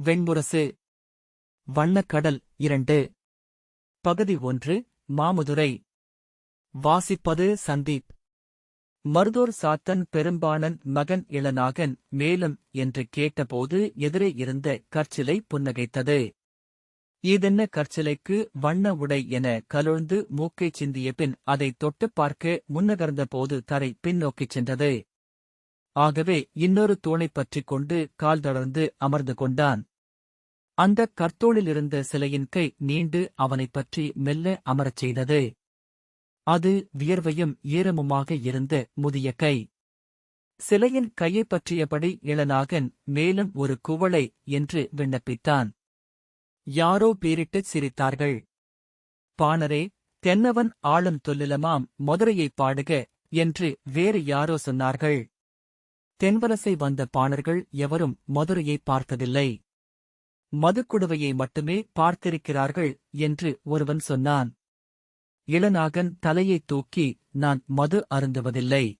வெண்முரசு வண்ணக்கடல் இரண்டு. பகுதி ஒன்று மாமுதுரை. வாசிப்பது சந்தீப். மருதூர் சாத்தன் பெரும்பாணன் மகன் இளநாகன் மேலும் என்று கேட்டபோது எதிரே இருந்த கற்சிலை புன்னகைத்தது. இதென்ன கற்சிலைக்கு வண்ண உடை என கலுழ்ந்து மூக்கைச் சிந்திய பின் அதை தொட்டுப் பார்க்க முன்னகர்ந்தபோது தரை பின்னோக்கிச் சென்றது. ஆகவே இன்னொரு தூணைப் பற்றிக் கொண்டு கால் தளர்ந்து அமர்ந்து கொண்டான். அந்தக் கர்த்தோளிலிருந்த சிலையின் கை நீண்டு அவனைப் பற்றி மெல்ல அமரச் செய்தது. அது வியர்வையும் ஈரமுமாக இருந்த முதிய கை. சிலையின் கையைப் பற்றியபடி இளநாகன் மேலும் ஒரு குவளை என்று விண்ணப்பித்தான். யாரோ பேரிட்டுச் சிரித்தார்கள். பாணரே தென்னவன் ஆளும் தொல்லிலமாம் மதுரையைப் பாடுக என்று வேறு யாரோ சொன்னார்கள். தென்வரசை வந்த பாணர்கள் எவரும் மதுரையை பார்த்ததில்லை. மதுக்குடுவையை மட்டுமே பார்த்திருக்கிறார்கள் என்று ஒருவன் சொன்னான். இளநாகன் தலையைத் தூக்கி நான் மது அருந்துவதில்லை.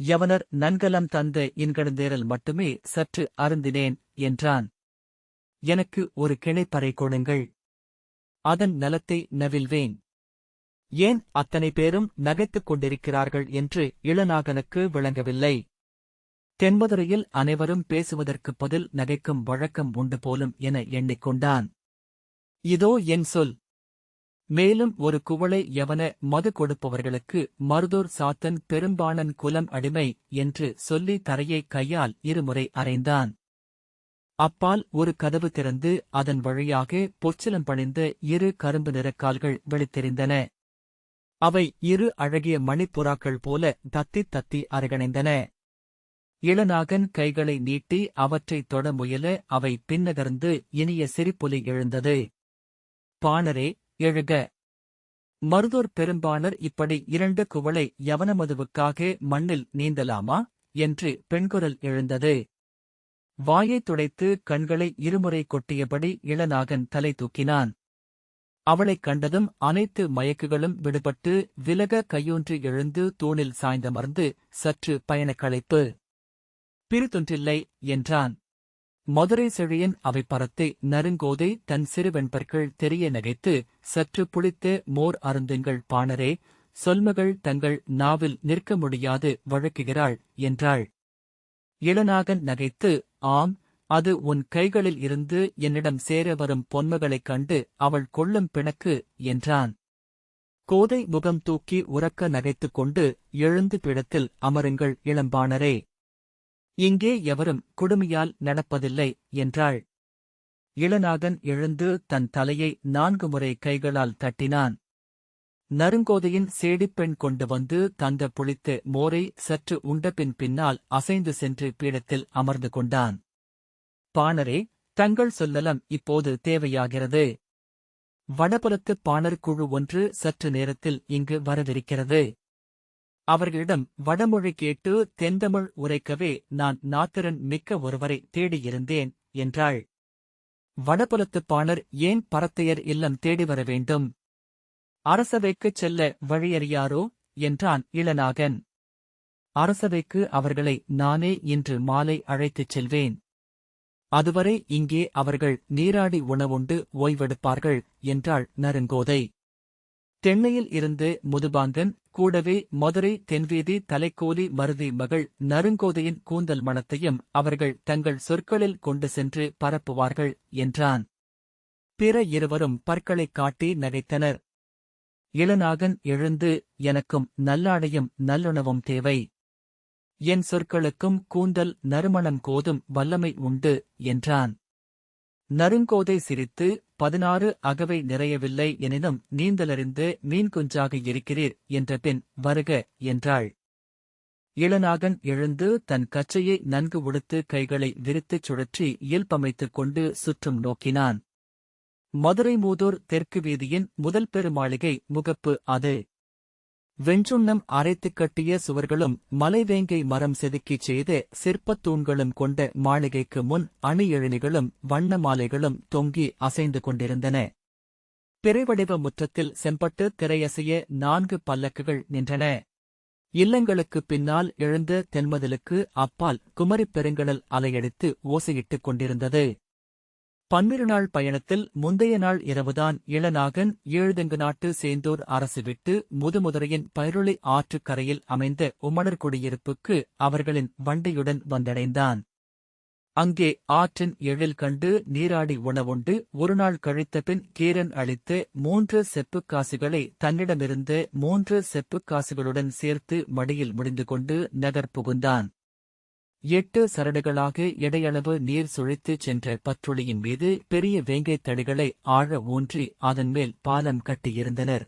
யவனர் நன்கலம் தந்த இன்கடந்தேரல் மட்டுமே சற்று அருந்தினேன் என்றான். எனக்கு ஒரு கிணைப்பறை கொடுங்கள். அதன் நலத்தை நவில்வேன் ஏன் அத்தனை பேரும் நகைத்துக் கொண்டிருக்கிறார்கள் என்று இளநாகனுக்கு விளங்கவில்லை. தென்மதுரையில் அனைவரும் பேசுவதற்குப் பதில் நகைக்கும் வழக்கம் உண்டு போலும் என எண்ணிக்கொண்டான். இதோ என் சொல். மேலும் ஒரு குவளை எவன மது கொடுப்பவர்களுக்கு மருதூர் சாத்தன் பெரும்பாணன் குலம் அடிமை என்று சொல்லி தரையை கையால் இருமுறை அறைந்தான். அப்பால் ஒரு கதவு திறந்து அதன் வழியாக பொச்சிலம் பணிந்த இரு கரும்பு நிறக்கால்கள் வெளித்தெரிந்தன அவை இரு அழகிய மணிப்புறாக்கள் போல தத்தித் தத்தி அரகணைந்தன. இளநாகன் கைகளை நீட்டி அவற்றைத் தொட முயல அவை பின்னகர்ந்து இனிய சிரிப்பொலி எழுந்தது. பாணரே எழுக. மருதூர் பெரும்பாணர் இப்படி இரண்டு குவளை யவனமதுவுக்காக மண்ணில் நீந்தலாமா? என்று பெண்குரல் எழுந்தது. வாயைத் துடைத்து கண்களை இருமுறை கொட்டியபடி இளநாகன் தலை தூக்கினான். அவளைக் கண்டதும் அனைத்து மயக்குகளும் விடுபட்டு விலக கையொன்று எழுந்து தூணில் சாய்ந்தமர்ந்து சற்று பயணக்களைப்பு பிரிதொன்றில்லை என்றான். மதுரை செழியன் அவை பறத்தை நறுங்கோதை தன் சிறுவெண்பர்கள் தெரிய நகைத்து சற்று புளித்து மோர் அருந்துங்கள் பாணரே சொல்மகள் தங்கள் நாவில் நிற்க முடியாது வழக்குகிறாள் என்றாள். இளநாகன் நகைத்து ஆம் அது உன் கைகளில் இருந்து என்னிடம் சேர வரும் பொன்மகளைக் கண்டு அவள் கொள்ளும் பிணக்கு என்றான். கோதை முகம் தூக்கி உறக்க நகைத்துக் கொண்டு எழுந்து பிடத்தில் அமருங்கள் இளம்பாணரே இங்கே எவரும் குடுமியால் நடப்பதில்லை என்றாள். இளநாகன் எழுந்து தன் தலையை நான்கு முறை கைகளால் தட்டினான். நருங்கோதையின் சேடிப்பெண் கொண்டு வந்து தந்த புளித்து மோரை சற்று உண்டபின் பின்னால் அசைந்து சென்று பீடத்தில் அமர்ந்து கொண்டான். பாணரே தங்கள் சொல்லலம் இப்போது தேவையாகிறது. வடபுலத்து பாணர் குழு ஒன்று சற்று நேரத்தில் இங்கு வரவிருக்கிறது. அவர்களிடம் வடமொழி கேட்டு தென்தமிழ் உரைக்கவே நான் நாத்திரன் மிக்க ஒருவரை தேடியிருந்தேன் என்றாள். வடபுலத்துப் பாணர் ஏன் பரத்தையர் இல்லம் தேடி வர வேண்டும்? அரசவைக்குச் செல்ல வழியறியாரோ? என்றான் இளநாகன். அரசவைக்கு அவர்களை நானே இன்று மாலை அழைத்துச் செல்வேன். அதுவரை இங்கே அவர்கள் நீராடி உணவுண்டு ஓய்வெடுப்பார்கள் என்றாள் நருங்கோதை தென்னையில் இருந்து முதுபாந்தன் கூடவே மதுரை தென்வீதி தலைக்கோலி மருதி மகள் நருங்கோதையின் கூந்தல் மணத்தையும் அவர்கள் தங்கள் சொற்களில் கொண்டு சென்று பரப்புவார்கள் என்றான். பிற இருவரும் பற்களைக் காட்டி நகைத்தனர். இளநாகன் எழுந்து எனக்கும் நல்லாடையும் நல்லுணவும் தேவை. என் சொற்களுக்கும் கூந்தல் நறுமணம் கோதும் வல்லமை உண்டு என்றான். நறுங்கோதை சிரித்து பதினாறு அகவை நிறையவில்லை எனினும் நீந்தலறிந்து மீன் குஞ்சாக இருக்கிறீர் என்ற பின் வருக என்றாள். இளநாகன் எழுந்து தன் கச்சையை நன்கு உடுத்து கைகளை விரித்துச் சுழற்றி இயல்பமைத்துக் கொண்டு சுற்றும் நோக்கினான். மதுரை மூதூர் தெற்கு வீதியின் முதல் பெருமாளிகை முகப்பு அது. வெஞ்சுண்ணம் அரைத்துக் கட்டிய சுவர்களும் மலைவேங்கை மரம் செதுக்கிச் செய்த சிற்பத் தூண்களும் கொண்ட மாளிகைக்கு முன் அணி எழினிகளும் வண்ண மாலைகளும் தொங்கி அசைந்து கொண்டிருந்தன. பிறைவடிவ முற்றத்தில் செம்பட்டு திரையசைய நான்கு பல்லக்குகள் நின்றன. இல்லங்களுக்குப் பின்னால் எழுந்த தென்மதிலுக்கு அப்பால் குமரிப் பெருங்கடல் அலையடித்து ஓசையிட்டுக் கொண்டிருந்தது. பன்னிரு நாள் பயணத்தில் முந்தைய நாள் இரவுதான் இளநாகன் ஏழுதெங்கு நாட்டு சேந்தூர் அரசு விட்டு முதுமுதுரையின் பைருளி ஆற்றுக் கரையில் அமைந்த உமணர் குடியிருப்புக்கு அவர்களின் வண்டியுடன் வந்தடைந்தான். அங்கே ஆற்றின் எழில் கண்டு நீராடி உணவுண்டு ஒருநாள் கழித்த பின் கீரன் அளித்து மூன்று செப்புக் காசுகளை தன்னிடமிருந்து மூன்று செப்புக் காசுகளுடன் சேர்த்து மடியில் முடிந்து கொண்டு நகர் புகுந்தான். எட்டு சரடுகளாக எடையளவு நீர் சுழித்துச் சென்ற பற்றுளியின் மீது பெரிய வேங்கைத் தடிகளை ஆழ ஊன்றி அதன் மேல் பாலம் கட்டியிருந்தனர்.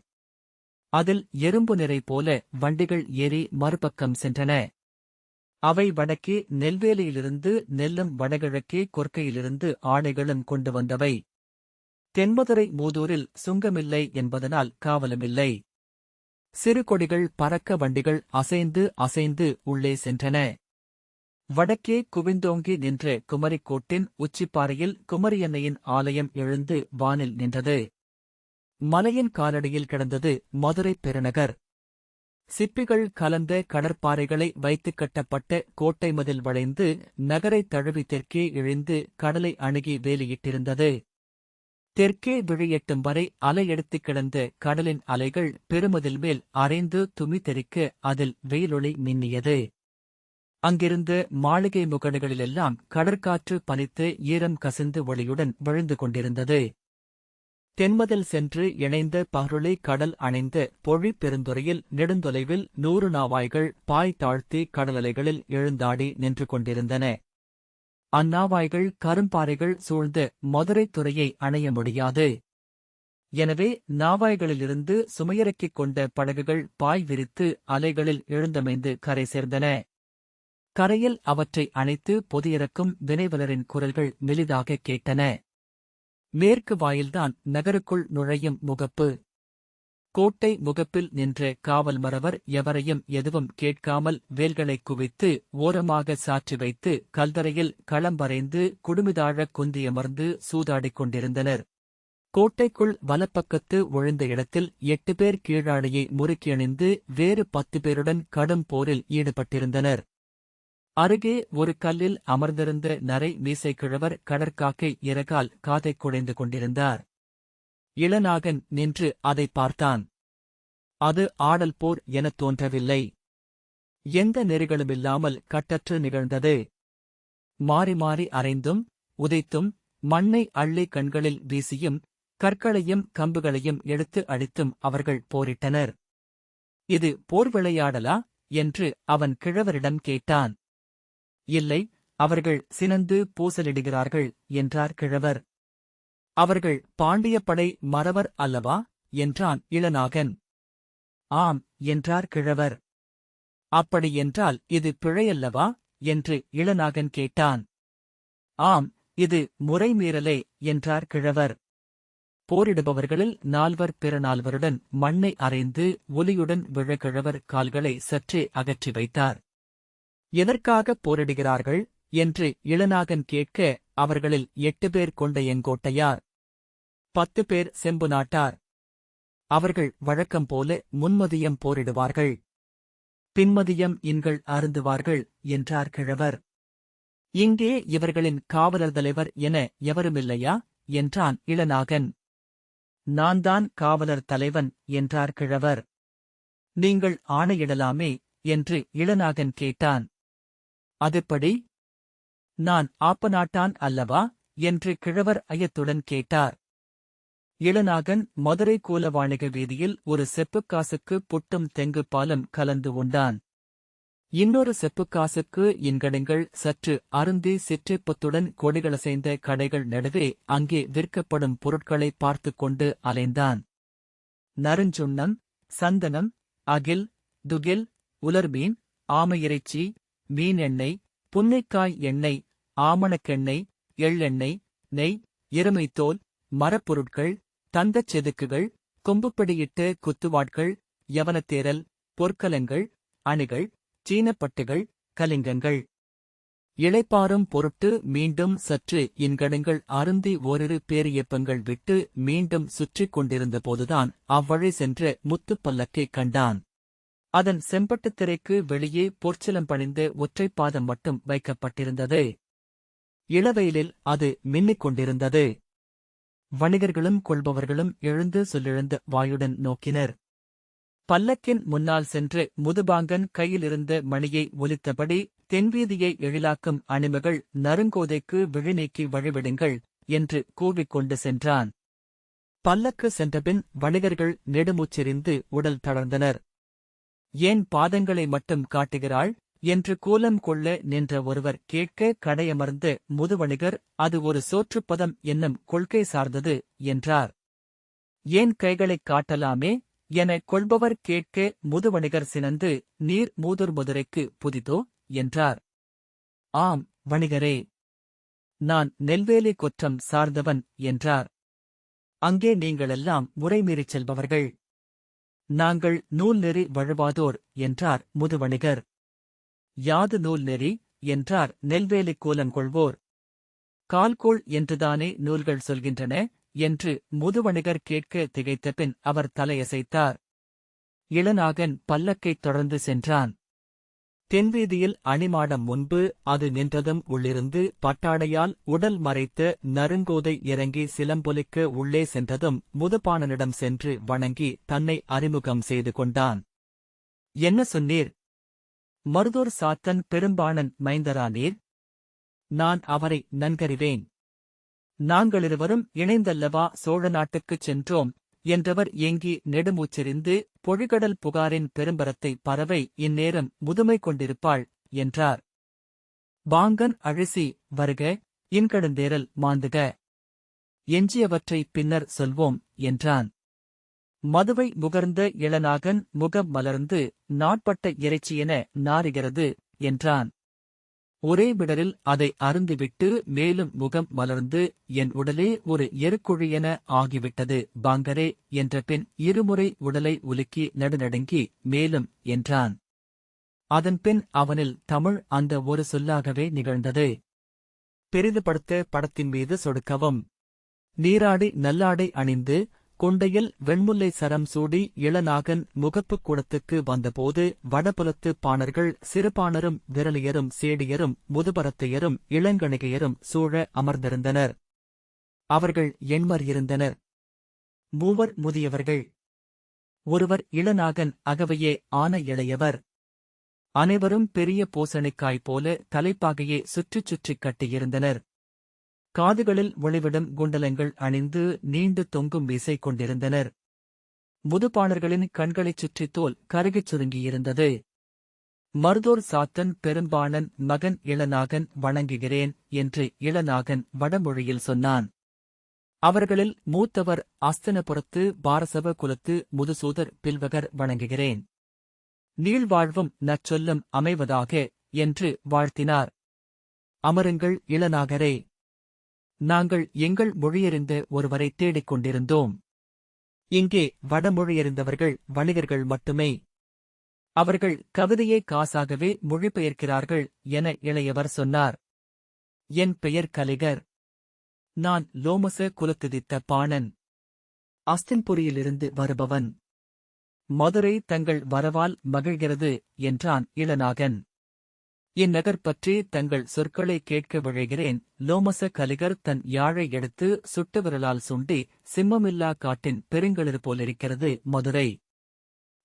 அதில் எறும்பு நிறை போல வண்டிகள் ஏறி மறுபக்கம் சென்றன. அவை வடக்கே நெல்வேலியிலிருந்து நெல்லும் வடகிழக்கே கொற்கையிலிருந்து ஆடைகளும் கொண்டு வந்தவை. தென்மதுரை மூதூரில் சுங்கமில்லை என்பதனால் காவலமில்லை. சிறு கொடிகள் பறக்க வண்டிகள் அசைந்து அசைந்து உள்ளே சென்றன. வடக்கே குவிந்தோங்கி நின்ற குமரிக்கோட்டின் உச்சிப்பாறையில் குமரியன்னையின் ஆலயம் எழுந்து வானில் நின்றது. மலையின் காலடியில் கிடந்தது மதுரை பெருநகர். சிப்பிகள் கலந்த கடற்பாறைகளை வைத்துக் கட்டப்பட்ட கோட்டை மதில் வளைந்து நகரைத் தழுவி தெற்கே இழிந்து கடலை அணுகி வேலியிட்டிருந்தது. தெற்கே விழியெட்டும் வரை அலையெடுத்து கிடந்த கடலின் அலைகள் பெருமதில் மேல் அரைந்து துமி தெறிக்க அதில் வெயிலொளி மின்னியது. அங்கிருந்து மாளிகை முகடுகளிலெல்லாம் கடற்காற்று பனித்து ஈரம் கசிந்து ஒளியுடன் விழுந்து கொண்டிருந்தது. தென்மதில் சென்று இணைந்த பகருளை கடல் அணைந்த பொழி பெருந்துறையில் நெடுந்தொலைவில் நூறு நாவாய்கள் பாய் தாழ்த்தி கடலலைகளில் எழுந்தாடி நின்று கொண்டிருந்தன. அந்நாவாய்கள் கரும்பாறைகள் சூழ்ந்த மதுரைத் துறையை அணைய முடியாது. எனவே நாவாய்களிலிருந்து சுமையிறக்கிக் கொண்ட படகுகள் பாய் விரித்து அலைகளில் எழுந்தமைந்து கரை சேர்ந்தன. கரையில் அவற்றை அணைத்து பொதியிறக்கும் வினைவலரின் குரல்கள் மெலிதாக கேட்டன. மேற்கு வாயில்தான் நகருக்குள் நுழையும் முகப்பு. கோட்டை முகப்பில் நின்ற காவல் மறவர் எவரையும் எதுவும் கேட்காமல் வேல்களைக் குவித்து ஓரமாக சாற்றி வைத்து கல்தரையில் களம்பறைந்து குடுமிதாழக் குந்தியமர்ந்து சூதாடிக் கொண்டிருந்தனர். கோட்டைக்குள் வலப்பக்கத்து ஒழிந்த இடத்தில் எட்டு பேர் கீழாளியை முறுக்கியணிந்து வேறு பத்து பேருடன் கடும் போரில் ஈடுபட்டிருந்தனர். அருகே ஒரு கல்லில் அமர்ந்திருந்த நரை மீசை கிழவர் கடற்காக்கை இறகால் காதைக் குடைந்து கொண்டிருந்தார். இளநாகன் நின்று அதை பார்த்தான். அது ஆடல் போர் எனத் தோன்றவில்லை. எந்த நெறிகளுமில்லாமல் கட்டற்று நிகழ்ந்தது. மாறி மாறி அரைந்தும் உதைத்தும் மண்ணை அள்ளி கண்களில் வீசியும் கற்களையும் கம்புகளையும் எடுத்து அடித்தும் அவர்கள் போரிட்டனர். இது போர் விளையாடலா? என்று அவன் கிழவரிடம் கேட்டான். இல்லை அவர்கள் சினந்து பூசலிடுகிறார்கள் என்றார் கிழவர். அவர்கள் பாண்டியப்படை மறவர் அல்லவா? என்றான் இளநாகன். ஆம் என்றார் கிழவர். அப்படியென்றால் இது பிழையல்லவா? என்று இளநாகன் கேட்டான். ஆம் இது முறைமீறலே என்றார் கிழவர். போரிடுபவர்களில் நால்வர் பிற நால்வருடன் மண்ணை அரைந்து ஒலியுடன் விழகிழவர் கால்களை சற்றே அகற்றி வைத்தார். எதற்காக போரிடுகிறார்கள்? என்று இளநாகன் கேட்க அவர்களில் எட்டு பேர் கொண்ட எங்கோட்டையார் பத்து பேர் செம்பு நாட்டார். அவர்கள் வழக்கம் போல முன்மதியம் போரிடுவார்கள். பின்மதியம் இன்கள் அருந்துவார்கள் என்றார் கிழவர். இங்கே இவர்களின் காவலர் தலைவர் என எவருமில்லையா என்றான் இளநாகன். நான்தான் காவலர் தலைவன் என்றார் கிழவர். நீங்கள் ஆணையிடலாமே என்று இளநாகன் கேட்டான். அதுப்படி நான் ஆப்பநாட்டான் அல்லவா? என்று கிழவர் ஐயத்துடன் கேட்டார். இளநாகன் மதுரை கூலவாணிக வீதியில் ஒரு செப்புக்காசுக்கு புட்டும் தெங்கு பாலம் கலந்து உண்டான். இன்னொரு செப்புக்காசுக்கு இன்கடுங்கள் சற்று அருந்தி சிற்றிப்புத்துடன் கொடிகளசைந்த கடைகள் நடுவே அங்கே விற்கப்படும் பொருட்களை பார்த்துக் கொண்டு அலைந்தான். நறுஞ்சுண்ணம் சந்தனம் அகில் துகில் உலர்மீன் ஆமையிறைச்சி மீன் எண்ணெய் புன்னைக்காய் எண்ணெய் ஆமணக்கெண்ணெய் எள்ளெண்ணெய் நெய் எருமைத்தோல் மரப்பொருட்கள் தந்தச் செதுக்குகள் கொம்புப்படியிட்டு குத்துவாட்கள் யவனத்தேரல் பொற்கலங்கள் அணிகள் சீனப்பட்டுகள் கலிங்கங்கள். இளைப்பாறும் பொருட்டு மீண்டும் சற்று இன்கடுங்கள் அருந்தி ஓரிரு பேரியப்பங்கள் விட்டு மீண்டும் சுற்றிக் கொண்டிருந்தபோதுதான் அவ்வழி சென்ற முத்துப்பல்லக்கைக் கண்டான். அதன் செம்பட்டுத் திரைக்கு வெளியே பொற்சிலம் பணிந்த ஒற்றைப்பாதம் மட்டும் வைக்கப்பட்டிருந்தது. இளவெயிலில் அது மின்னிக் கொண்டிருந்தது. வணிகர்களும் கொள்பவர்களும் எழுந்து சொல்லிழந்த வாயுடன் நோக்கினர். பல்லக்கின் முன்னால் சென்று முதுபாங்கன் கையிலிருந்த மணியை ஒலித்தபடி தென்வீதியை எழிலாக்கும் அணிமகள் நறுங்கோதைக்கு விழிநீக்கி வழிவிடுங்கள் என்று கூவிக்கொண்டு சென்றான். பல்லக்கு சென்றபின் வணிகர்கள் நெடுமூச்செறிந்து உடல் தளர்ந்தனர். ஏன் பாதங்களை மட்டும் காட்டுகிறாள்? என்று கூலம் கொள்ள நின்ற ஒருவர் கேட்க கடையமர்ந்த முதுவணிகர் அது ஒரு சோற்றுப்பதம் என்னும் கொள்கை சார்ந்தது என்றார். ஏன் கைகளைக் காட்டலாமே? என கொள்பவர் கேட்க முதுவணிகர் சினந்து நீர் மூதுர் முதுரைக்கு புதிதோ? என்றார். ஆம் வணிகரே. நான் நெல்வேலி குற்றம் சார்ந்தவன் என்றார். அங்கே நீங்களெல்லாம் முறைமீறிச் செல்பவர்கள். நாங்கள் நூல் நெறி வழுவாதோர் என்றார் முதுவணிகர். யாது நூல் நெறி என்றார் நெல்வேலி கூலங்கொள்வோர் கால்கோள் என்றுதானே நூல்கள் சொல்கின்றன என்று முதுவணிகர் கேட்க திகைத்தபின் அவர் தலையசைத்தார். இளநாகன் பல்லக்கைத் தொடர்ந்து சென்றான். தென்வீதியில் அணிமாடம் முன்பு அது நின்றதும் உள்ளிருந்து பட்டாடையால் உடல் மறைத்து நறுங்கோதை இறங்கி சிலம்பொலிக்கு உள்ளே சென்றதும் முதுபாணனிடம் சென்று வணங்கி தன்னை அறிமுகம் செய்து கொண்டான். என்ன சொன்னீர்? மருதூர் சாத்தன் பெரும்பாணன் மைந்தரானீர் நான் அவரை நன்கறிவேன். நாங்களிருவரும் இணைந்தல்லவா சோழ நாட்டுக்குச் சென்றோம். என்றவர் ஏங்கி நெடுமூச்செறிந்து பொழிகடல் புகாரின் பெரும்பரத்தை பறவை இந்நேரம் முதுமை கொண்டிருப்பாள் என்றார். பாங்கன் அழிசி வருக இன்கடந்தேரல் மாந்துக எஞ்சியவற்றை பின்னர் சொல்வோம் என்றான். மதுவை முகர்ந்த இளநாகன் முகம் மலர்ந்து நாட்பட்ட இறைச்சியென நாறுகிறது என்றான். ஒரே விடலில் அதை அருந்திவிட்டு மேலும் முகம் மலர்ந்து என் உடலே ஒரு எருக்குழியென ஆகிவிட்டது. பாங்கரே என்ற பின் இருமுறை உடலை உலுக்கி நடுநடுங்கி மேலும் என்றான். அதன்பின் அவனில் தமிழ் அந்த ஒரு சொல்லாகவே நிகழ்ந்தது. பெரிதுபடுத்த படத்தின் மீது சொடுக்கவும். நீராடி நல்லாடை அணிந்து கொண்டையில் வெண்முல்லை சரம் சூடி இளநாகன் முகப்புக் கூடத்துக்கு வந்தபோது வடபுலத்து பாணர்கள் சிறுபாணரும் விரலியரும் சேடியரும் முதுபரத்தையரும் இளங்கணிகையரும் சூழ அமர்ந்திருந்தனர். அவர்கள் எண்மர் இருந்தனர். மூவர் முதியவர்கள். ஒருவர் இளநாகன் அகவையே ஆன இளையவர். அனைவரும் பெரிய பூசணிக்காய் போல தலைப்பாகையே சுற்றிச் சுற்றிக் கட்டியிருந்தனர். காதுகளில் ஒளிவிடும் குண்டலங்கள் அணிந்து நீண்டு தொங்கும் மீசை கொண்டிருந்தனர். முதுபாணர்களின் கண்களைச் சுற்றி தோல் கருகிச் சுருங்கியிருந்தது. மருதோர் சாத்தன் பெரும்பாணன் மகன் இளநாகன் வணங்குகிறேன் என்று இளநாகன் வடமொழியில் சொன்னான். அவர்களில் மூத்தவர் அஸ்தனபுரத்து பாரசவ குலத்து முதுசூதர் பில்வகர் வணங்குகிறேன். நீள்வாழ்வும் நச்சொல்லும் அமைவதாக என்று வாழ்த்தினார். அமருங்கள் இளநாகரே. நாங்கள் எங்கள் மொழியறிந்த ஒருவரை தேடிக் கொண்டிருந்தோம் இங்கே வடமொழியறிந்தவர்கள் வணிகர்கள் மட்டுமே. அவர்கள் கவிதையை காசாகவே மொழிபெயர்க்கிறார்கள் என இளையவர் சொன்னார். என் பெயர் கலிகர். நான் லோமச குலத்துதித்த பாணன். அஸ்தின்புரியிலிருந்து வருபவன். மதுரை தங்கள் வரவால் மகிழ்கிறது என்றான் இளநாகன். இந்நகர் பற்றி தங்கள் சொற்களை கேட்க விழைகிறேன். லோமச கலிகர் தன் யாழை எடுத்து சுட்டு விரலால் சுண்டி சிம்மமில்லா காட்டின் பெருங்களிர் போலிருக்கிறது மதுரை.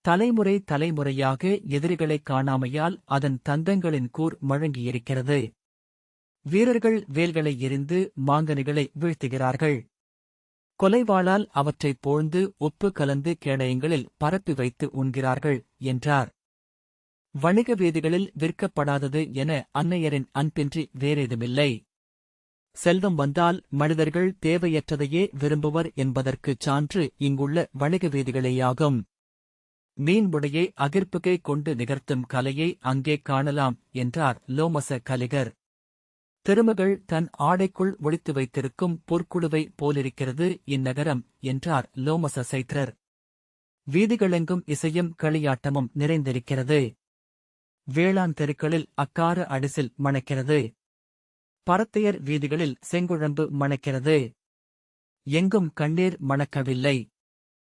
தலைமுறை தலைமுறையாக எதிரிகளைக் காணாமையால் அதன் தந்தங்களின் கூர் மழங்கியிருக்கிறது. வீரர்கள் வேல்களை எரிந்து மாங்கனிகளை வீழ்த்துகிறார்கள். கொலைவாளால் அவற்றைப் போழ்ந்து உப்பு கலந்து கேடயங்களில் பரப்பி வைத்து உண்கிறார்கள் என்றார். வணிக வீதிகளில் விற்கப்படாதது என அன்னையரின் அன்பின்றி வேறேதுமில்லை. செல்வம் வந்தால் மனிதர்கள் தேவையற்றதையே விரும்புவர் என்பதற்குச் சான்று இங்குள்ள வணிக வீதிகளேயாகும். மீன்முடையை அகிர்ப்புகை கொண்டு நிகர்த்தும் கலையை அங்கே காணலாம் என்றார் லோமச கலிகர். திருமகள் தன் ஆடைக்குள் ஒளித்து வைத்திருக்கும் பொற்குழுவை போலிருக்கிறது இந்நகரம் என்றார் லோமச சைத்ரர் வீதிகளெங்கும் இசையும் களியாட்டமும் நிறைந்திருக்கிறது. வேளாண் தெருக்களில் அக்கார அடிசில் மணக்கிறது. பரத்தையர் வீதிகளில் செங்குழம்பு மணக்கிறது. எங்கும் கண்ணீர் மணக்கவில்லை.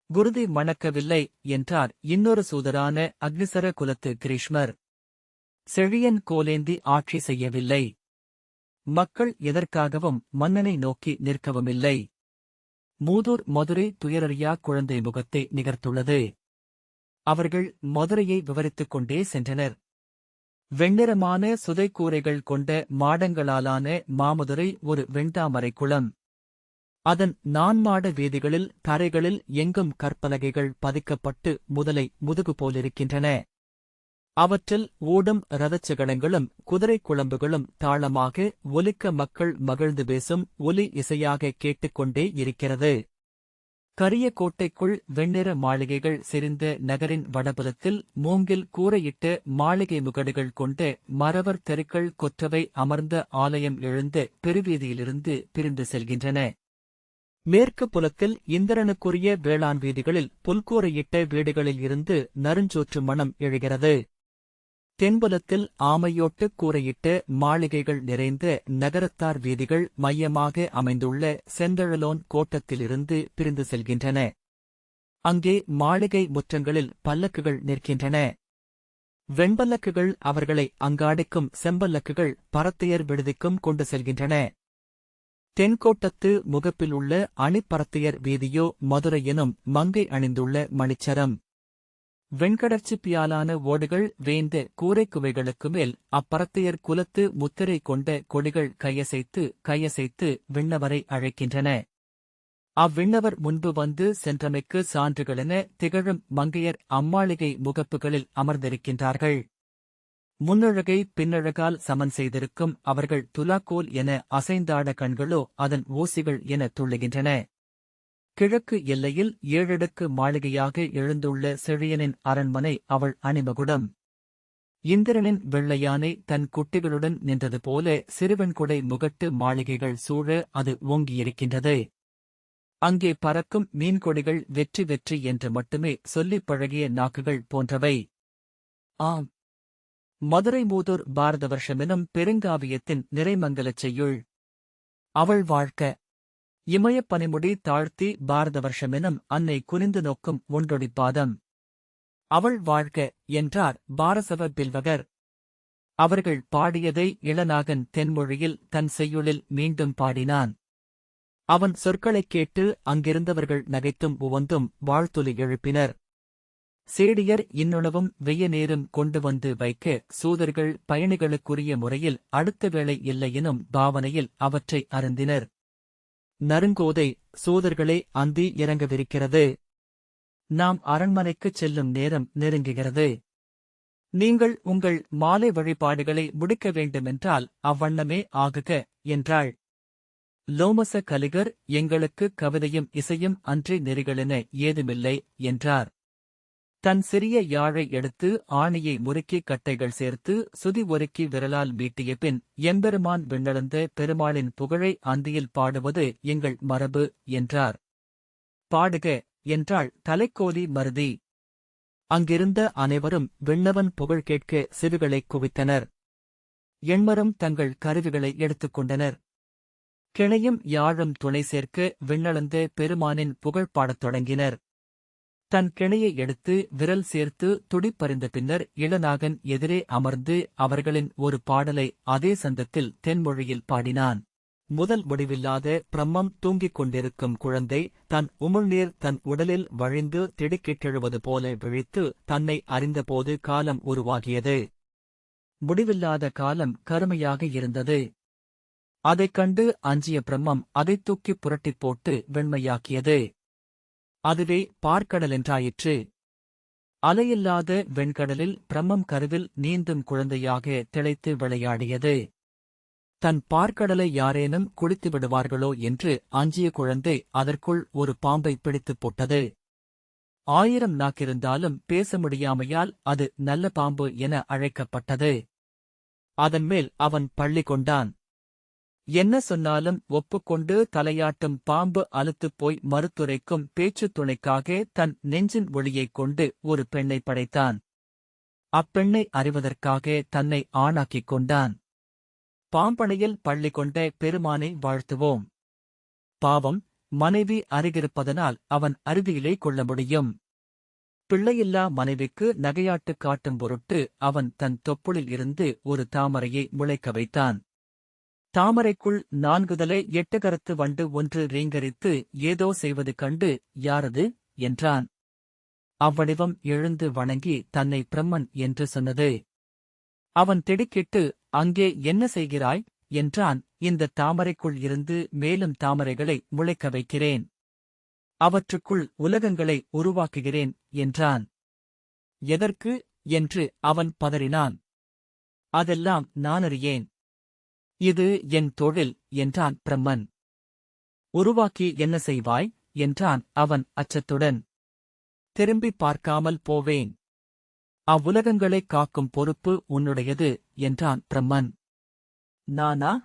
குருதி மணக்கவில்லை என்றார் இன்னொரு சூதரான அக்னிசர குலத்து கிரீஷ்மர். செழியன் கோலேந்தி ஆட்சி செய்யவில்லை. மக்கள் எதற்காகவும் மன்னனை நோக்கி நிற்கவுமில்லை. மூதூர் மதுரை துயரறியா குழந்தை முகத்தை நிகர்த்துள்ளது. அவர்கள் மதுரையை விவரித்துக் கொண்டே சென்றனர். வெண்ணிறமான சுதைக்கூரைகள் கொண்ட மாடங்களாலான மாமதுரை ஒரு வெண்தாமரை குளம். அதன் நான்மாட வீதிகளில் தரைகளில் எங்கும் கற்பலகைகள் பதிக்கப்பட்டு முதலை முதுகு போலிருக்கின்றன. அவற்றில் ஓடும் ரதச்சகடங்களும் குதிரைக் குழம்புகளும் தாளமாக ஒலிக்க மக்கள் மகிழ்ந்து பேசும் ஒலி இசையாக கேட்டுக்கொண்டே இருக்கிறது. கரிய கோட்டைக்குள் வெண்ணிற மாளிகைகள் செறிந்த நகரின் வடபுறத்தில் மூங்கில் கூரையிட்டு மாளிகை முகடுகள் கொண்டு மரவர் தெருக்கள் கொற்றவை அமர்ந்த ஆலயம் எழுந்த பெருவீதியிலிருந்து பிரிந்து செல்கின்றன. மேற்கு புலத்தில் இந்திரனுக்குரிய வேளாண் வீதிகளில் புல்கூரையிட்ட வீடுகளில் இருந்து நறுஞ்சோற்று மணம் எழுகிறது. தென்புலத்தில் ஆமையோட்டு கூரையிட்டு மாளிகைகள் நிறைந்த நகரத்தார் வீதிகள் மையமாக அமைந்துள்ள செந்தழலோன் கோட்டத்திலிருந்து பிரிந்து செல்கின்றன. அங்கே மாளிகை முற்றங்களில் பல்லக்குகள் நிற்கின்றன. வெண்பல்லக்குகள் அவர்களை அங்காடிக்கும் செம்பல்லக்குகள் பரத்தையர் விடுதிக்கும் கொண்டு செல்கின்றன. தென்கோட்டத்து முகப்பில் உள்ள அணிப்பரத்தையர் வீதியோ மதுரை எனும் மங்கை அணிந்துள்ள மணிச்சரம். வெண்கடற்சிப்பியாலான ஓடுகள் வேந்த கூரைக்குவைகளுக்கு மேல் அப்பறத்தையர் குலத்து முத்திரை கொண்ட கொடிகள் கையசைத்து கையசைத்து விண்ணவரை அழைக்கின்றன. அவ்விண்ணவர் முன்பு வந்து சென்றமைக்கு சான்றுகளென திகழும் மங்கையர் அம்மாளிகை முகப்புகளில் அமர்ந்திருக்கின்றார்கள். முன்னழகை பின்னழகால் சமன் செய்திருக்கும் அவர்கள் துலாக்கோல் என அசைந்தாட கண்களோ அதன் ஓசிகள் என துள்ளுகின்றன. கிழக்கு எல்லையில் ஏழடுக்கு மாளிகையாக எழுந்துள்ள செழியனின் அரண்மனை அவள் அணிமகுடம். இந்திரனின் வெள்ளையானை தன் குட்டிகளுடன் நின்றது போல சிறுவன்குடை முகட்டு மாளிகைகள் சூழ அது ஓங்கியிருக்கின்றது. அங்கே பறக்கும் மீன்கொடிகள் வெற்றி வெற்றி என்று மட்டுமே சொல்லிப் பழகிய நாக்குகள் போன்றவை. ஆம். மதுரை மூதூர் பாரத வருஷமெனும் பெருங்காவியத்தின் நிறைமங்கலச் செய்யுள். அவள் வாழ்க்க இமயப் பனிமுடி தாழ்த்தி பாரத வருஷமெனும் அன்னை குனிந்து நோக்கும் ஒன்றொடிப்பாதம் அவள் வாழ்க என்றார் பாரசவ பில்வகர் அவர்கள் பாடியதை இளநாகன் தென்மொழியில் தன் செய்யுளில் மீண்டும் பாடினான். அவன் சொற்களைக் கேட்டு அங்கிருந்தவர்கள் நகைத்தும் உவந்தும் வாழ்த்துலி எழுப்பினர். சேடியர் இன்னுணவும் வெய்ய நேரம் கொண்டு வந்து வைக்க சூதர்கள் பயணிகளுக்குரிய முறையில் அடுத்த வேளை இல்லையெனும் பாவனையில் அவற்றை அருந்தினர். நறுங்கோதை சோதர்களே அந்தி இறங்கவிருக்கிறது. நாம் அரண்மனைக்குச் செல்லும் நேரம் நெருங்குகிறது. நீங்கள் உங்கள் மாலை வழிபாடுகளை முடிக்க வேண்டுமென்றால் அவ்வண்ணமே ஆகுக என்றாள். லோமச கலிகர் எங்களுக்கு கவிதையும் இசையும் அன்றி நெறிகளென ஏதுமில்லை என்றார். தன் சிறிய யாழை எடுத்து ஆணியை முறுக்கி கட்டைகள் சேர்த்து சுதி ஒருக்கி விரலால் மீட்டிய பின் எம்பெருமான் விண்ணளந்த பெருமாளின் புகழை அந்தியில் பாடுவது எங்கள் மரபு என்றார். பாடுக என்றாள் தலைக்கோலி மருதி. அங்கிருந்த அனைவரும் விண்ணவன் புகழ் கேட்க சிறுகளை குவித்தனர். எண்மரும் தங்கள் கருவிகளை எடுத்துக்கொண்டனர் கிளையும் யாழும் துணை சேர்க்க விண்ணளந்த பெருமானின் புகழ் பாடத் தொடங்கினர். தன் கிணையை எடுத்து விரல் சேர்த்து துடிப்பறிந்த பின்னர் இளநாகன் எதிரே அமர்ந்து அவர்களின் ஒரு பாடலை அதே சந்தத்தில் தென்மொழியில் பாடினான். முதல் முடிவில்லாத பிரம்மம் தூங்கிக் கொண்டிருக்கும் குழந்தை தன் உமிழ்நீர் தன் உடலில் வழிந்து திடுக்கிட்டெழுவது போல விழித்து தன்னை அறிந்தபோது காலம் உருவாகியது. முடிவில்லாத காலம் கருமையாக இருந்தது. அதைக் கண்டு அஞ்சிய பிரம்மம் அதைத் தூக்கிப் புரட்டிப் போட்டு வெண்மையாக்கியது. அதுவே பார்க்கடலென்றாயிற்று. அலையில்லாத வெண்கடலில் பிரம்மம் கருவில் நீந்தும் குழந்தையாக திளைத்து விளையாடியது. தன் பார்க்கடலை யாரேனும் குடித்து விடுவார்களோ என்று அஞ்சிய குழந்தை அதற்குள் ஒரு பாம்பை பிடித்துப் போட்டது. ஆயிரம் நாக்கிருந்தாலும் பேச முடியாமையால் அது நல்ல பாம்பு என அழைக்கப்பட்டது. அதன்மேல் அவன் பள்ளி கொண்டான். என்ன சொன்னாலும் ஒப்புக்கொண்டு தலையாட்டும் பாம்பு அலுத்துப் போய் மறுத்துரைக்கும் பேச்சுத் துணைக்காக தன் நெஞ்சின் ஒளியைக் கொண்டு ஒரு பெண்ணை படைத்தான். அப்பெண்ணை அறிவதற்காக தன்னை ஆணாக்கிக் கொண்டான். பாம்பனையில் பள்ளி கொண்ட பெருமானை வாழ்த்துவோம். பாவம் மனைவி அருகிருப்பதனால் அவன் அருவியிலே கொள்ள முடியும். பிள்ளையில்லா மனைவிக்கு நகையாட்டு காட்டும் பொருட்டு அவன் தன் தொப்புளில் இருந்து ஒரு தாமரையை முளைக்க வைத்தான். தாமரைக்குள் நான்குதலை எட்டகரத்து வண்டு ஒன்று ரீங்கரித்து ஏதோ செய்வது கண்டு யாரது? என்றான். அவ்வடிவம் எழுந்து வணங்கி தன்னை பிரம்மன் என்று சொன்னது. அவன் திடுக்கிட்டு அங்கே என்ன செய்கிறாய்? என்றான். இந்த தாமரைக்குள் இருந்து மேலும் தாமரைகளை முளைக்க வைக்கிறேன். அவற்றுக்குள் உலகங்களை உருவாக்குகிறேன் என்றான். எதற்கு? என்று அவன் பதறினான். அதெல்லாம் நானறியேன் இது என் தொழில் என்றான் பிரம்மன். உருவாக்கி என்ன செய்வாய்? என்றான் அவன் அச்சத்துடன். திரும்பிப் பார்க்காமல் போவேன். அவ்வுலகங்களைக் காக்கும் பொறுப்பு உன்னுடையது என்றான் பிரம்மன். நானா?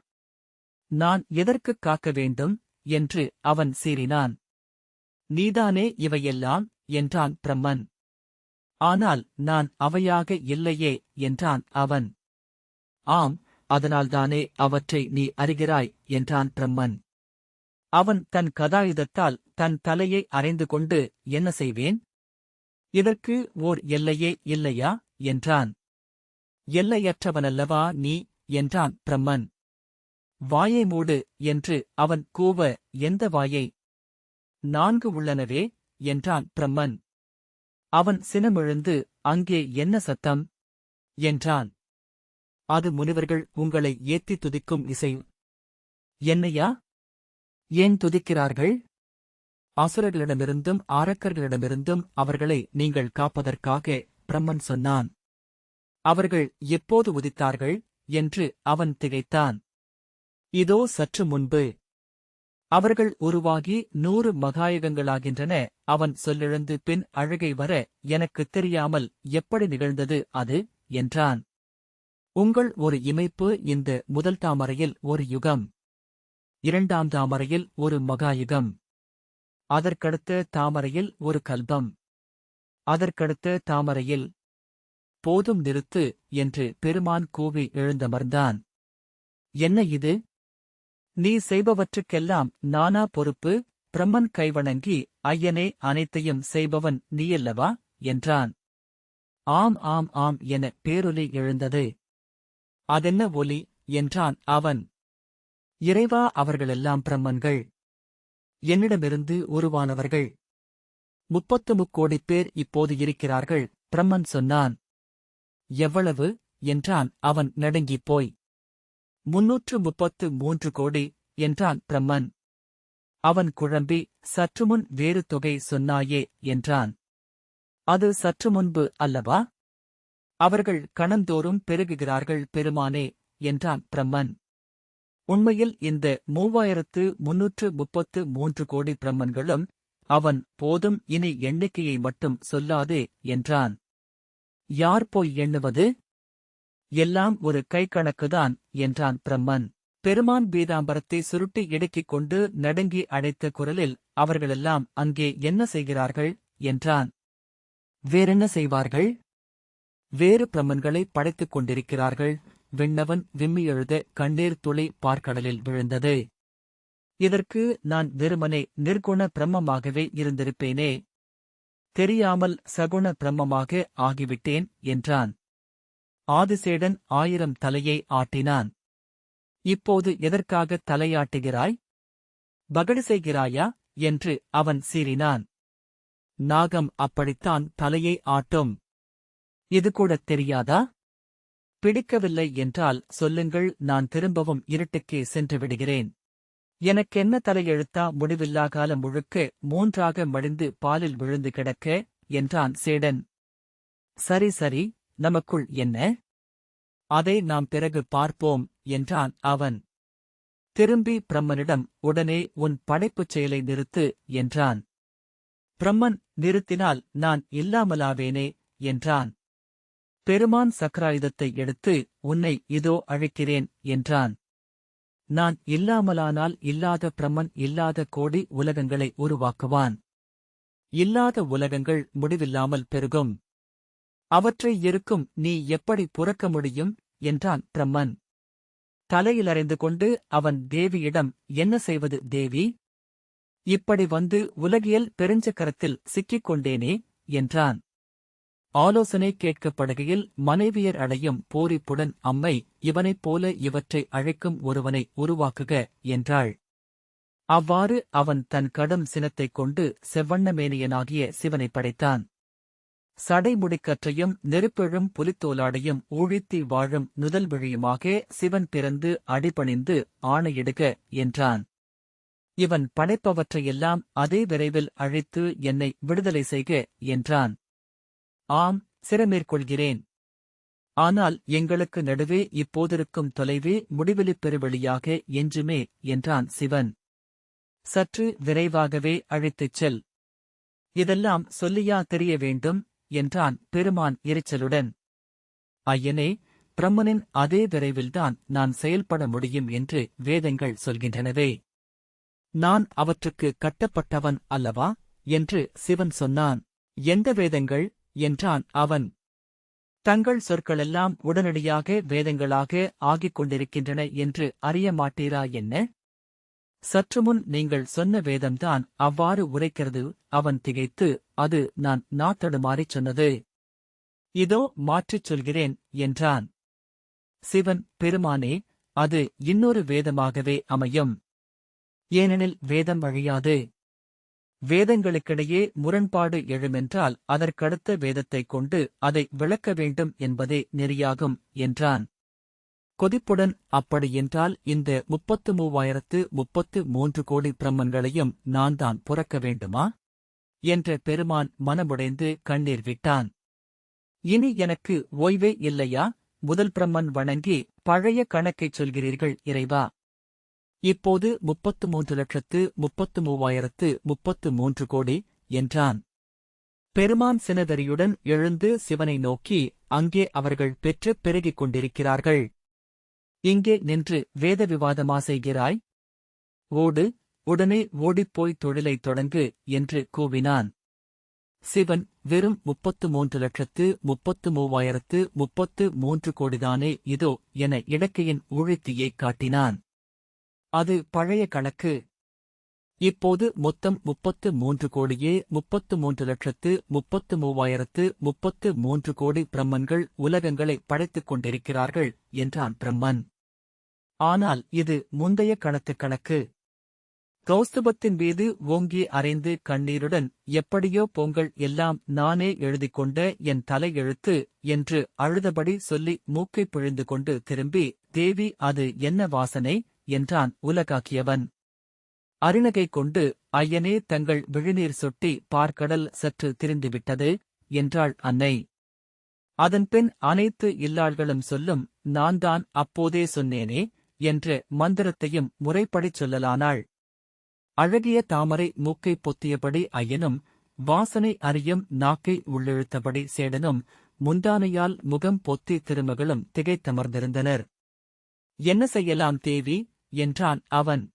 நான் எதற்குக் காக்க வேண்டும்? என்று அவன் சீறினான். நீதானே இவையெல்லாம்? என்றான் பிரம்மன். ஆனால் நான் அவையாக இல்லையே என்றான் அவன். ஆம் அதனால்தானே அவற்றை நீ அறிகிறாய் என்றான் பிரம்மன். அவன் தன் கதாயுதத்தால் தன் தலையை அறைந்து கொண்டு என்ன செய்வேன்? இதற்கு ஓர் எல்லையே இல்லையா? என்றான். எல்லையற்றவனல்லவா நீ? என்றான் பிரம்மன். வாயை மூடு என்று அவன் கூவ எந்த வாயை? நான்கு உள்ளனவே என்றான் பிரம்மன். அவன் சினமெழுந்து அங்கே என்ன சத்தம்? என்றான். அது முனிவர்கள் உங்களை ஏத்தி துதிக்கும் இசை. என்னையா? ஏன் துதிக்கிறார்கள்? அசுரர்களிடமிருந்தும் ஆரக்கர்களிடமிருந்தும் அவர்களை நீங்கள் காப்பதற்காக பிரம்மன் சொன்னான். அவர்கள் எப்போது உதித்தார்கள் என்று அவன் திகைத்தான். இதோ சற்று முன்பு. அவர்கள் உருவாகி நூறு மகாயுகங்களாகின்றன அவன் சொல்லெழுந்து பின் அழகை வர எனக்குத் தெரியாமல் எப்படி நிகழ்ந்தது அது? என்றான். உங்கள் ஒரு இமைப்பு இந்த முதல் தாமரையில் ஒரு யுகம். இரண்டாம் தாமரையில் ஒரு மகாயுகம். அதற்கடுத்த தாமரையில் ஒரு கல்பம். அதற்கடுத்த தாமரையில் போதும் நிறுத்து என்று பெருமான் கூவி எழுந்தமர்ந்தான் என்ன இது? நீ செய்பவற்றுக்கெல்லாம் நானா பொறுப்பு? பிரம்மன் கைவணங்கி ஐயனே அனைத்தையும் செய்பவன் நீயல்லவா? என்றான். ஆம் ஆம் ஆம் என பேரொலி எழுந்தது. அதென்ன ஒலி? என்றான் அவன். இறைவா அவர்களெல்லாம் பிரம்மன்கள். என்னிடமிருந்து உருவானவர்கள். முப்பத்து முக்கோடிப் பேர் இப்போது இருக்கிறார்கள் பிரம்மன் சொன்னான். எவ்வளவு? என்றான் அவன் நடுங்கிப் போய். முன்னூற்று முப்பத்து மூன்று கோடி என்றான் பிரம்மன். அவன் குழம்பி சற்றுமுன் வேறு தொகை சொன்னாயே என்றான். அது சற்று முன்பு அல்லவா? அவர்கள் கணந்தோறும் பெருகுகிறார்கள் பெருமானே என்றான் பிரம்மன். உண்மையில் இந்த மூவாயிரத்து முன்னூற்று முப்பத்து மூன்று கோடி பிரம்மன்களும் அவன் போதும் இனி எண்ணிக்கையை மட்டும் சொல்லாதே என்றான். யார் போய் எண்ணுவது? எல்லாம் ஒரு கைக்கணக்குதான் என்றான் பிரம்மன். பெருமான் பீதாம்பரத்தை சுருட்டி இடுக்கிக் கொண்டு நடுங்கி அடைத்த குரலில் அவர்களெல்லாம் அங்கே என்ன செய்கிறார்கள் என்றான். வேறென்ன செய்வார்கள்? வேறு பிரம்மன்களை படைத்துக் கொண்டிருக்கிறார்கள். விண்ணவன் விம்மி எழுத கண்ணீர் துளி பார்க்கடலில் விழுந்தது. இதற்கு நான் வெறுமனே நிர்குண பிரம்மமாகவே இருந்திருப்பேனே. தெரியாமல் சகுண பிரம்மமாக ஆகிவிட்டேன் என்றான். ஆதிசேடன் ஆயிரம் தலையை ஆட்டினான். இப்போது எதற்காக தலையாட்டுகிறாய்? பகடு செய்கிறாயா? என்று அவன் சீறினான். நாகம் அப்படித்தான் தலையை ஆட்டும். இது கூடத் தெரியாதா? பிடிக்கவில்லை என்றால் சொல்லுங்கள் நான் திரும்பவும் இருட்டுக்கே சென்று விடுகிறேன். எனக்கென்ன தலையெழுத்தா? முடிவில்லா காலம் முழுக்க மூன்றாக மடிந்து பாலில் விழுந்து கிடக்க என்றான் சேடன். சரி சரி நமக்குள் என்ன? அதை நாம் பிறகு பார்ப்போம் என்றான் அவன். திரும்பி பிரம்மனிடம் உடனே உன் படைப்புச் செயலை நிறுத்து என்றான். பிரம்மன் நிறுத்தினால் நான் இல்லாமலாவேனே என்றான். பெருமான் சக்கராயுதத்தை எடுத்து உன்னை இதோ அழைக்கிறேன் என்றான். நான் இல்லாமலானால் இல்லாத பிரம்மன் இல்லாத கோடி உலகங்களை உருவாக்குவான். இல்லாத உலகங்கள் முடிவில்லாமல் பெருகும். அவற்றை இருக்கும் நீ எப்படி புறக்க முடியும்? என்றான் பிரம்மன். தலையிலறைந்து கொண்டு அவன் தேவியிடம் என்ன செய்வது தேவி? இப்படி வந்து உலகியல் பெருஞ்சக்கரத்தில் சிக்கிக் கொண்டேனே என்றான். ஆலோசனை கேட்கப்படுகையில் மனைவியர் அடையும் பூரிப்புடன் அம்மை இவனைப் போல இவற்றை அழைக்கும் ஒருவனை உருவாக்குக என்றாள். அவ்வாறு அவன் தன் கடும் சினத்தைக் கொண்டு செவ்வண்ணமேனியனாகிய சிவனை படைத்தான். சடைமுடிக்கற்றையும் நெருப்பெழும் புலித்தோலாடையும் ஊழித்தி வாழும் நுதல் விழியுமாக சிவன் பிறந்து அடிபணிந்து ஆணையிடுக என்றான். இவன் படைப்பவற்றையெல்லாம் அதே விரைவில் அழைத்து என்னை விடுதலை செய்க என்றான். ஆம் சிறமேற்கொள்கிறேன். ஆனால் எங்களுக்கு நடுவே இப்போதிருக்கும் தொலைவே முடிவெளிப் பெருவெளியாக என்றுமே என்றான் சிவன். சற்று விரைவாகவே அழைத்துச் செல். இதெல்லாம் சொல்லியா தெரிய வேண்டும் என்றான் பெருமான் எரிச்சலுடன். ஐயனே பிரம்மனின் அதே விரைவில்தான் நான் செயல்பட முடியும் என்று வேதங்கள் சொல்கின்றனவே. நான் அவற்றுக்கு கட்டப்பட்டவன் அல்லவா என்று சிவன் சொன்னான். எந்த வேதங்கள்? என்றான் அவன். தங்கள் சொற்களெல்லாம் உடனடியாக வேதங்களாக ஆகிக் கொண்டிருக்கின்றன என்று அறிய மாட்டீரா என்ன? சற்றுமுன் நீங்கள் சொன்ன வேதம்தான் அவ்வாறு உரைக்கிறது. அவன் திகைத்து அது நான் நாத்தடுமாறிச் சொன்னது. இதோ மாற்றிச் சொல்கிறேன் என்றான். சிவன் பெருமானே அது இன்னொரு வேதமாகவே அமையும். ஏனெனில் வேதம் அழியாது. வேதங்களுக்கிடையே முரண்பாடு எழுமென்றால் அதற்கடுத்த வேதத்தைக் கொண்டு அதை விளக்க வேண்டும் என்பதே நெறியாகும் என்றான். கொதிப்புடன் அப்படியென்றால் இந்த முப்பத்து மூவாயிரத்து முப்பத்து மூன்று கோடி பிரம்மன்களையும் நான் தான் புறக்க வேண்டுமா? என்ற பெருமான் மனமுடைந்து கண்ணீர் விட்டான். இனி எனக்கு ஓய்வே இல்லையா? முதல் பிரம்மன் வணங்கி பழைய கணக்கைச் சொல்கிறீர்கள் இறைவா! இப்போது முப்பத்து மூன்று லட்சத்து முப்பத்து மூவாயிரத்து முப்பத்து மூன்று கோடி என்றான். பெருமான் சினதரியுடன் எழுந்து சிவனை நோக்கி அங்கே அவர்கள் பெற்று பெருகிக் கொண்டிருக்கிறார்கள். இங்கே நின்று வேத விவாதமா செய்கிறாய் ஓடு உடனே ஓடிப்போய் தொழிலைத் தொடங்கு என்று கூவினான். சிவன் வெறும் முப்பத்து மூன்று லட்சத்து முப்பத்து மூவாயிரத்து முப்பத்து மூன்று கோடிதானே இதோ என இடக்கையின் ஊழித்தியைக் காட்டினான். அது பழைய கணக்கு. இப்போது மொத்தம் முப்பத்து மூன்று கோடியே முப்பத்து மூன்று லட்சத்து முப்பத்து மூவாயிரத்து முப்பத்து மூன்று கோடி பிரம்மன்கள் உலகங்களை படைத்துக் கொண்டிருக்கிறார்கள் என்றான் பிரம்மன். ஆனால் இது முந்தைய கணத்து கணக்கு. கௌஸ்துபத்தின் மீது ஓங்கி அறைந்து கண்ணீருடன் எப்படியோ பொங்கல் எல்லாம் நானே எழுதிக் கொண்ட என் தலையெழுத்து என்று அழுதபடி சொல்லி மூக்கைப் பிழிந்து கொண்டு திரும்பி தேவி அது என்ன வாசனை? என்றான் உலகாக்கியவன். அருணகை கொண்டு ஐயனே தங்கள் விழுநீர் சொட்டி பார்க்கடல் சற்று திரிந்துவிட்டது என்றாள் அன்னை. அதன்பின் அனைத்து இல்லாள்களும் சொல்லும் நான் தான் அப்போதே சொன்னேனே என்ற மந்திரத்தையும் முறைப்படிச் சொல்லலானாள். அழகிய தாமரை மூக்கை பொத்தியபடி ஐயனும் வாசனை அறியும் நாக்கை உள்ளிழுத்தபடி சேடனும் முந்தானையால் முகம் பொத்தி திருமகளும் திகைத்தமர்ந்திருந்தனர். என்ன செய்யலாம் தேவி? என்றான் அவன்.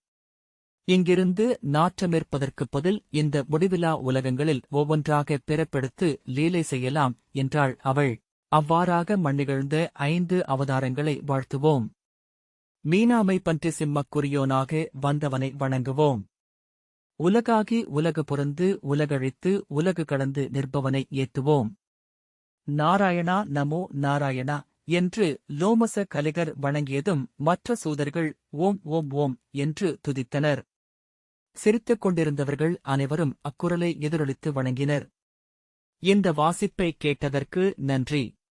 இங்கிருந்து நாற்றமேற்பதற்குப் பதில் இந்த முடிவிலா உலகங்களில் ஒவ்வொன்றாக பிறப்பெடுத்து லீலை செய்யலாம் என்றாள் அவள். அவ்வாறாக மண்ணிகழ்ந்த ஐந்து அவதாரங்களை வாழ்த்துவோம். மீனாமை பன்றி சிம்மக்குரியோனாக வந்தவனை வணங்குவோம். உலகாகி உலகு புறந்து உலகழித்து உலகு கடந்து நிற்பவனை ஏத்துவோம். நாராயணா நமோ நாராயணா என்று லோமச கலிகர் வணங்கியதும் மற்ற சூதர்கள் ஓம் ஓம் ஓம் என்று துதித்தனர். சிரித்துக் கொண்டிருந்தவர்கள் அனைவரும் அக்குரலை எதிரொலித்து வணங்கினர். இந்த வாசிப்பை கேட்டதற்கு நன்றி.